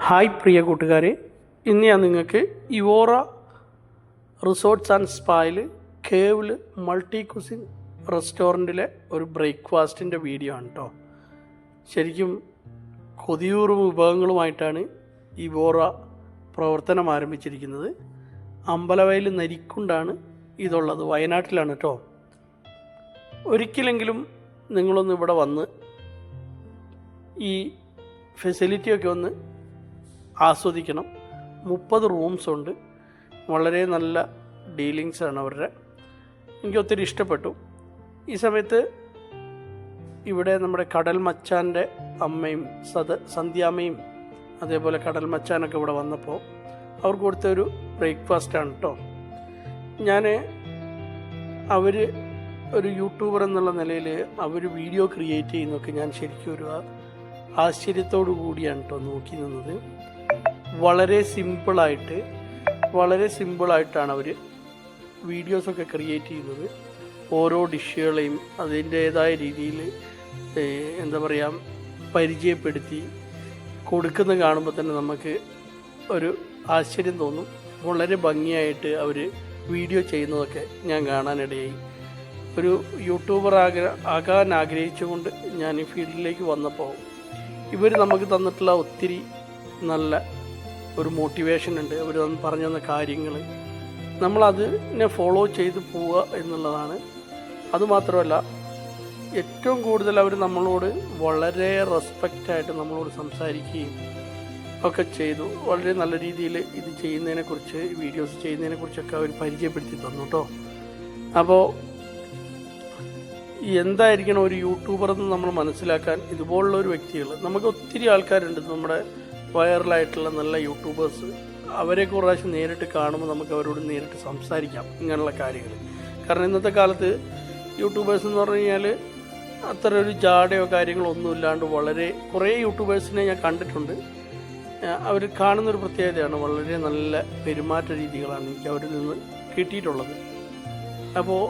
Hi പ്രിയ കൂട്ടുകാരെ ഇന്ന് ഞാൻ നിങ്ങൾക്ക് ഇവോറ റിസോർട്ട്സ് ആൻഡ് സ്പായിൽ കേവിൽ മൾട്ടി കുസിൻ റെസ്റ്റോറന്റിലെ ഒരു ബ്രേക്ക്ഫാസ്റ്റിന്റെ വീഡിയോ ആണ് കേട്ടോ ശരിക്കും കൊതിയൂറും വിഭവങ്ങളുമായിട്ടാണ് ഇവോറ പ്രവർത്തനം ആരംഭിച്ചിരിക്കുന്നത്. അമ്പലവയൽ നരിക്കുണ്ടാണ് ഇതുള്ളത് വയനാട്ടിലാണ് കേട്ടോ ഒരിക്കലെങ്കിലും നിങ്ങളൊന്ന് ഇവിടെ വന്ന് ഈ ഫെസിലിറ്റിയൊക്കെ ഒന്ന് ആസ്വദിക്കണം. മുപ്പത് റൂംസ് ഉണ്ട്. വളരെ നല്ല ഡീലിങ്സ് ആണ് അവരുടെ. എനിക്ക് ഒത്തിരി ഇഷ്ടപ്പെട്ടു. ഈ സമയത്ത് ഇവിടെ നമ്മുടെ കടൽ മച്ചാന്റെ അമ്മയും സദ സന്ധ്യാമ്മയും അതേപോലെ കടൽ മച്ചാനൊക്കെ ഇവിടെ വന്നപ്പോൾ അവർക്ക് കൊടുത്ത ഒരു ബ്രേക്ക്ഫാസ്റ്റാണ് കേട്ടോ ഞാൻ അവർ ഒരു യൂട്യൂബർ എന്നുള്ള നിലയിൽ അവർ വീഡിയോ ക്രിയേറ്റ് ചെയ്യുന്നൊക്കെ ഞാൻ ശരിക്കും ഒരു ആശ്ചര്യത്തോടു കൂടിയാണ് കേട്ടോ നോക്കി നിന്നത്. വളരെ സിമ്പിളായിട്ട് വളരെ സിമ്പിളായിട്ടാണ് അവർ വീഡിയോസൊക്കെ ക്രിയേറ്റ് ചെയ്യുന്നത്. ഓരോ ഡിഷുകളെയും അതിന്റേതായ രീതിയിൽ എന്താ പറയുക പരിചയപ്പെടുത്തി കൊടുക്കുന്ന കാണുമ്പോൾ തന്നെ നമുക്ക് ഒരു ആശ്ചര്യം തോന്നും. വളരെ ഭംഗിയായിട്ട് അവർ വീഡിയോ ചെയ്യുന്നതൊക്കെ ഞാൻ കാണാനിടയായി. ഒരു യൂട്യൂബർ ആഗ്ര ആകാൻ ആഗ്രഹിച്ചുകൊണ്ട് ഞാൻ ഈ ഫീൽഡിലേക്ക് വന്നപ്പോൾ ഇവർ നമുക്ക് തന്നിട്ടുള്ള ഒത്തിരി നല്ല ഒരു മോട്ടിവേഷൻ ഉണ്ട് അവർ പറഞ്ഞു തന്ന കാര്യങ്ങൾ നമ്മളതിനെ ഫോളോ ചെയ്ത് പോവുക എന്നുള്ളതാണ്. അതുമാത്രമല്ല ഏറ്റവും കൂടുതൽ അവർ നമ്മളോട് വളരെ റെസ്പെക്റ്റായിട്ട് നമ്മളോട് സംസാരിക്കുകയും ഒക്കെ ചെയ്തു. വളരെ നല്ല രീതിയിൽ ഇത് ചെയ്യുന്നതിനെക്കുറിച്ച് വീഡിയോസ് ചെയ്യുന്നതിനെക്കുറിച്ചൊക്കെ അവർ പരിചയപ്പെടുത്തി തന്നു കേട്ടോ അപ്പോൾ എന്തായിരിക്കണം ഒരു യൂട്യൂബർ എന്ന് നമ്മൾ മനസ്സിലാക്കാൻ ഇതുപോലുള്ള ഒരു വ്യക്തികൾ നമുക്ക് ഒത്തിരി ആൾക്കാരുണ്ട് നമ്മുടെ വൈറലായിട്ടുള്ള നല്ല യൂട്യൂബേഴ്സ് അവരെ പ്രാവശ്യം നേരിട്ട് കാണുമ്പോൾ നമുക്ക് അവരോട് നേരിട്ട് സംസാരിക്കാം ഇങ്ങനെയുള്ള കാര്യങ്ങൾ കാരണം ഇന്നത്തെ കാലത്ത് യൂട്യൂബേഴ്സ് എന്ന് പറഞ്ഞു കഴിഞ്ഞാൽ അത്ര ഒരു ജാടയോ കാര്യങ്ങളോ ഒന്നും ഇല്ലാണ്ട് വളരെ കുറേ യൂട്യൂബേഴ്സിനെ ഞാൻ കണ്ടിട്ടുണ്ട്. അവർ കാണുന്നൊരു പ്രത്യേകതയാണ് വളരെ നല്ല പെരുമാറ്റ രീതികളാണ് എനിക്ക് അവരിൽ നിന്ന് കിട്ടിയിട്ടുള്ളത്. അപ്പോൾ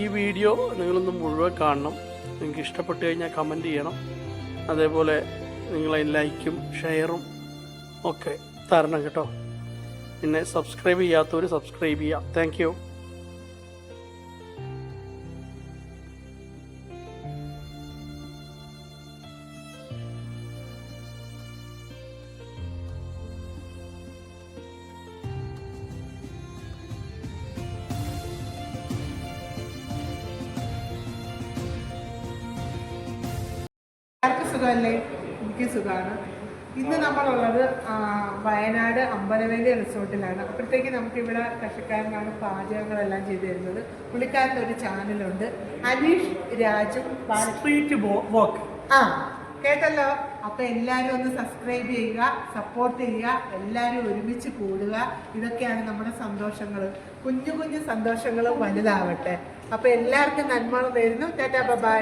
ഈ വീഡിയോ നിങ്ങളൊന്ന് മുഴുവൻ കാണണം. നിങ്ങൾക്ക് ഇഷ്ടപ്പെട്ടു കഴിഞ്ഞാൽ കമന്റ് ചെയ്യണം. അതേപോലെ നിങ്ങളെ ലൈക്കും ഷെയറും ഒക്കെ തരണം കേട്ടോ. പിന്നെ സബ്സ്ക്രൈബ് ചെയ്യാത്തവർ സബ്സ്ക്രൈബ് ചെയ്യാം. താങ്ക് സുഖമല്ലേ? എനിക്ക് സുഖമാണ്. ഇന്ന് നമ്മളുള്ളത് വയനാട് അമ്പലവേലി റിസോർട്ടിലാണ്. അപ്പോഴത്തേക്ക് നമുക്കിവിടെ കർഷക്കാരനാണ് പാചകങ്ങളെല്ലാം ചെയ്തു തരുന്നത്. പുള്ളിക്കാരന്റെ ഒരു ചാനലുണ്ട്. അനീഷ് രാജു സ്ട്രീറ്റ് വോക്ക് ആ കേട്ടല്ലോ? അപ്പൊ എല്ലാവരും ഒന്ന് സബ്സ്ക്രൈബ് ചെയ്യുക സപ്പോർട്ട് ചെയ്യുക എല്ലാവരും ഒരുമിച്ച് കൂടുക. ഇതൊക്കെയാണ് നമ്മുടെ സന്തോഷങ്ങൾ. കുഞ്ഞു കുഞ്ഞു സന്തോഷങ്ങൾ വലുതാവട്ടെ. അപ്പൊ എല്ലാവർക്കും നന്മ നേരുന്നു. Tata bye.